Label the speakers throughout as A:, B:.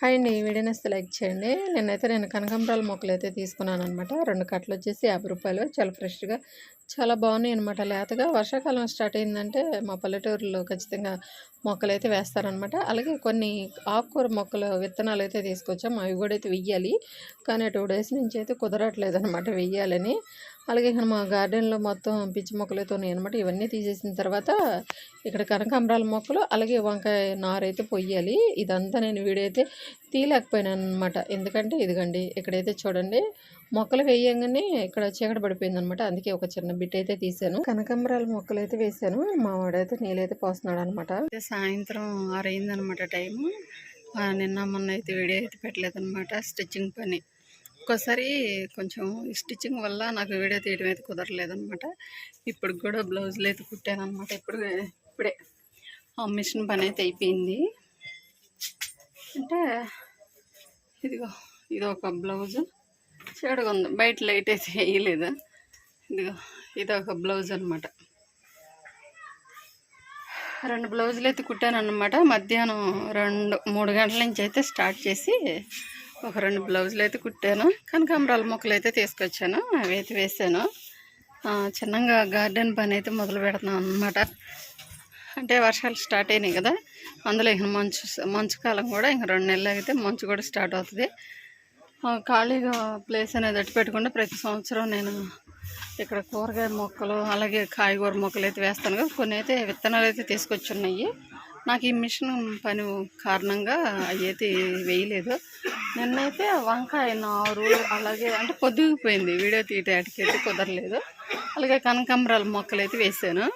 A: Hi అండి ఈ వీడియోని వస్తే లైక్ చేయండి. నేనైతే నేను కనకాంబరాల మొక్కలు అయితే తీసుకున్నాను అనమాట రెండు కట్టలు వచ్చేసి యాభై రూపాయలు. చాలా ఫ్రెష్గా చాలా బాగున్నాయి అనమాట లేతగా వర్షాకాలం స్టార్ట్ అయిందంటే మా పల్లెటూరులో ఖచ్చితంగా మొక్కలు అయితే వేస్తారనమాట అలాగే కొన్ని ఆకుకూర మొక్కలు విత్తనాలు అయితే తీసుకొచ్చాం. అవి కూడా అయితే వెయ్యాలి. కానీ టూ డేస్ నుంచి అయితే కుదరట్లేదు అనమాట వెయ్యాలని. అలాగే ఇక్కడ మా గార్డెన్లో మొత్తం పిచ్చి మొక్కలైతే ఉన్నాయి అనమాట ఇవన్నీ తీసేసిన తర్వాత ఇక్కడ కనకాంబరాల మొక్కలు అలాగే వంకాయ నారైతే పొయ్యాలి. ఇదంతా నేను వీడైతే అయితే తీయలేకపోయినాను అనమాట ఎందుకంటే ఇదిగండి ఇక్కడైతే చూడండి మొక్కలు వేయంగానే ఇక్కడ చీకటి పడిపోయింది అనమాట అందుకే ఒక చిన్న బిట్ అయితే తీసాను కనకాంబరాల మొక్కలు అయితే వేసాను మా వాడైతే నీళ్ళైతే పోస్తున్నాడు అనమాట సాయంత్రం ఆరైంది అనమాట టైము నిన్న మొన్న అయితే వీడియో అయితే పెట్టలేదన్నమాట స్టిచ్చింగ్ పని. ఒక్కోసారి కొంచెం స్టిచ్చింగ్ వల్ల నాకు వీడియో తీయడం అయితే కుదరలేదనమాట ఇప్పుడు కూడా బ్లౌజులు అయితే కుట్టాను అనమాట ఇప్పుడు ఇప్పుడే. ఆ మిషన్ పని అయితే అయిపోయింది. అంటే ఇదిగో ఇది ఒక బ్లౌజు. చెడుగా ఉంది. బయట లైట్ అయితే వేయలేదు. ఇదిగో ఇది ఒక బ్లౌజ్ అనమాట రెండు బ్లౌజులు అయితే కుట్టాను అనమాట మధ్యాహ్నం రెండు మూడు గంటల నుంచి అయితే స్టార్ట్ చేసి ఒక రెండు బ్లౌజులు అయితే కుట్టాను. కనకాంబరాల మొక్కలు అయితే తీసుకొచ్చాను. అవి అయితే వేసాను. చిన్నగా గార్డెన్ పని అయితే మొదలు పెడుతున్నాను అనమాట అంటే వర్షాలు స్టార్ట్ అయినాయి కదా. అందులో ఇక మంచు మంచు కాలం కూడా ఇంక రెండు నెలలు అయితే మంచు కూడా స్టార్ట్ అవుతుంది. ఖాళీగా ప్లేస్ అనేది అట్టు పెట్టకుండా ప్రతి సంవత్సరం నేను ఇక్కడ కూరగాయ మొక్కలు అలాగే కాయగూర మొక్కలు అయితే వేస్తాను కొన్ని అయితే విత్తనాలు అయితే తీసుకొచ్చి ఉన్నాయి నాకు ఈ మిషన్ పని కారణంగా అవి అయితే వేయలేదు. నిన్నైతే వంకాయ నారు అలాగే అంటే పొద్దుగిపోయింది. వీడియో తీయటానికి అయితే కుదరలేదు. అలాగే కనకాంబరాల మొక్కలు అయితే వేసాను.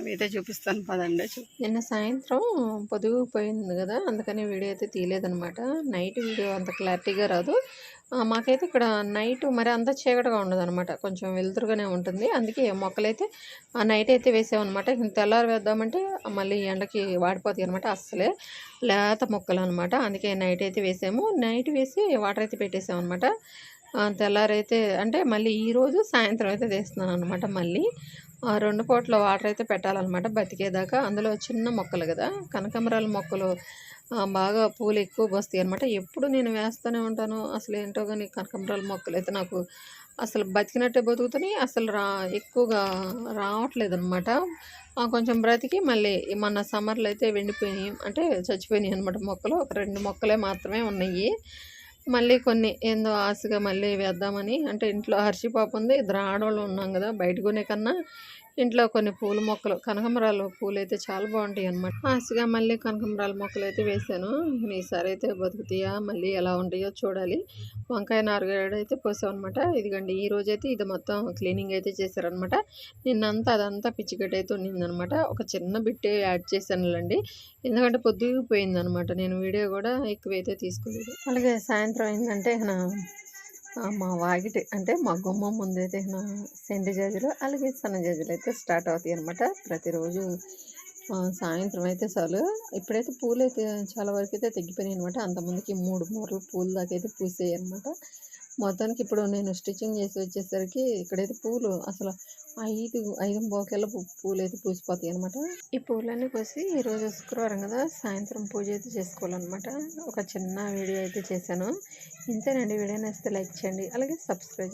A: అయితే చూపిస్తాను పదండి నిన్న సాయంత్రం పొదుగు పోయింది కదా అందుకని వీడియో అయితే తీయలేదనమాట నైట్ వీడియో అంత క్లారిటీగా రాదు. మాకైతే ఇక్కడ నైట్ మరి అంత చీకటిగా ఉండదనమాట కొంచెం వెలుతురుగానే ఉంటుంది. అందుకే మొక్కలైతే ఆ నైట్ అయితే వేసామన్నమాట. తెల్లారు వేద్దామంటే మళ్ళీ ఎండకి వాడిపోతాయి అనమాట అస్సలే. లేత మొక్కలు అనమాట అందుకే నైట్ అయితే వేసాము. నైట్ వేసి వాటర్ అయితే పెట్టేసామన్నమాట. తెల్లారైతే అంటే మళ్ళీ ఈరోజు సాయంత్రం అయితే తీస్తున్నాను అనమాట మళ్ళీ. రెండు పూట్ల వాటర్ అయితే పెట్టాలన్నమాట బతికేదాకా. అందులో చిన్న మొక్కలు కదా కనకమరాల మొక్కలు బాగా పూలు ఎక్కువ వస్తాయి అనమాట ఎప్పుడు నేను వేస్తూనే ఉంటాను. అసలు ఏంటో కానీ కనకమరాల మొక్కలు అయితే నాకు అసలు బతికినట్టే బతుకుతున్నాయి. అసలు రా ఎక్కువగా రావట్లేదు అనమాట కొంచెం బ్రతికి మళ్ళీ మన సమ్మర్లో అయితే వెండిపోయినాయి. అంటే చచ్చిపోయినాయి అనమాట మొక్కలు. ఒక రెండు మొక్కలే మాత్రమే ఉన్నాయి. మళ్ళీ కొన్ని ఏందో ఆశగా మళ్ళీ వేద్దామని అంటే ఇంట్లో హర్షిపాపు ఉంది ఇద్దరు ఆడవాళ్ళు ఉన్నాం కదా బయట కొనే కన్నా ఇంట్లో కొన్ని పూల మొక్కలు కనకమరాలు పూలు అయితే చాలా బాగుంటాయి అనమాట ఆశగా మళ్ళీ కనకమరాల మొక్కలు అయితే వేసాను ఈసారి అయితే బతుకుతాయా మళ్ళీ ఎలా ఉంటాయో చూడాలి. వంకాయ నారగడ అయితే పోసామన్నమాట ఇదిగండి ఈ రోజైతే ఇది మొత్తం క్లీనింగ్ అయితే చేశారనమాట నిన్నంతా అదంతా పిచ్చిగడ్డ అయితే ఉండిందనమాట ఒక చిన్న బిట్ యాడ్ చేశానులండి. ఎందుకంటే పొద్దుపోయిందనమాట నేను వీడియో కూడా ఎక్కువైతే తీసుకోలేదు. అలాగే సాయంత్రం అయిందంటే మా వాకిటి అంటే మా గుమ్మం ముందైతే సెండ్ జాజులు అలాగే సన్న జాజులు అయితే స్టార్ట్ అవుతాయి అనమాట ప్రతిరోజు. సాయంత్రం అయితే చాలు. ఇప్పుడైతే పూలు అయితే చాలా వరకు అయితే తగ్గిపోయినాయి అనమాట అంతమందికి మూడు మూరలు పూలు దాకా అయితే పూసాయి అనమాట మొత్తానికి ఇప్పుడు నేను స్టిచ్చింగ్ చేసి వచ్చేసరికి ఇక్కడైతే పూలు అసలు ఐదు ఐదు బోకెళ్ళ పూలు అయితే పూసిపోతాయి అనమాట ఈ పూలన్నీ కోసి ఈరోజు శుక్రవారం కదా సాయంత్రం పూజ అయితే చేసుకోవాలన్నమాట. ఒక చిన్న వీడియో అయితే చేశాను. ఇంతేనండి. వీడియో నేస్తే లైక్ చేయండి. అలాగే సబ్స్క్రైబ్